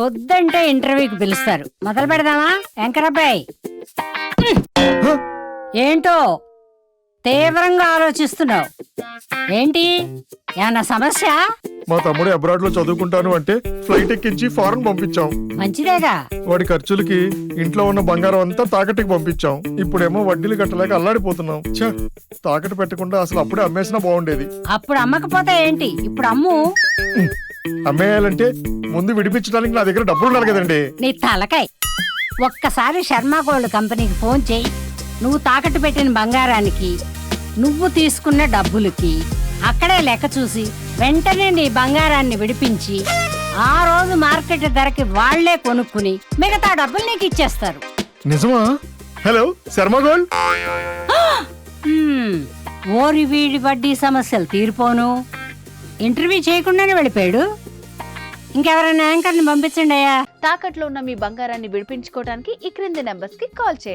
వద్దంటే ఇంటర్వ్యూకి పిలుస్తారు. మొదలు పెడదామా? వెంకరబ్బాయి ఏంటో? తీవ్రంగా ఆలోచిస్తున్నావు. ఏంటి? ఏమన్నా సమస్య? మా తమ్ముడు అబ్రాడ్లో చదువుకుంటాను అంటే ఫ్లైట్ ఎక్కించి ఫారెన్ పంపించాం. మంచిదేగా. వాడి ఖర్చులకి ఇంట్లో ఉన్న బంగారం అంతా తాకట్టుకి పంపించాం. ఇప్పుడేమో వడ్డీలు కట్టలేక అల్లాడిపోతున్నాం. ఛ! తాకట్టు పెట్టకుండా అసలు అప్పుడే అమ్మేసినా బాగుండేది. అప్పుడు అమ్మకపోతే ఏంటి? ఇప్పుడు అమ్ము. అమ్మేయాలంటే ముందు విడిపించడానికి నా దగ్గర డబ్బులు ఉండాలి కదండి. నీ తలకాయ్. ఒక్కసారి శర్మ గోల్డ్ కంపెనీకి ఫోన్ చేయి. నువ్వు తాకట్టు పెట్టిన బంగారానికి నువ్వు తీసుకున్న డబ్బులకి అక్కడే లెక్క చూసి వెంటనే నీ బంగారాన్ని విడిపించి ఆ రోజు మార్కెట్ ధరకి వాళ్ళే కొనుక్కుని మిగతా డబ్బులు నీకు ఇచ్చేస్తారు. నిజమా? Hello Sharma gold? ఓరి వీడి వడ్డీ సమస్యలు తీరిపోను. ఇంటర్వ్యూ చేయకుండానే వెళ్ళిపోయాడు. ఇంకెవరైనా యాంకర్ని పంపించండి అయ్యా. తాకట్లో ఉన్న మీ బంగారాన్ని విడిపించుకోవడానికి ఈ క్రింది నెంబర్స్కి కాల్ చేయండి.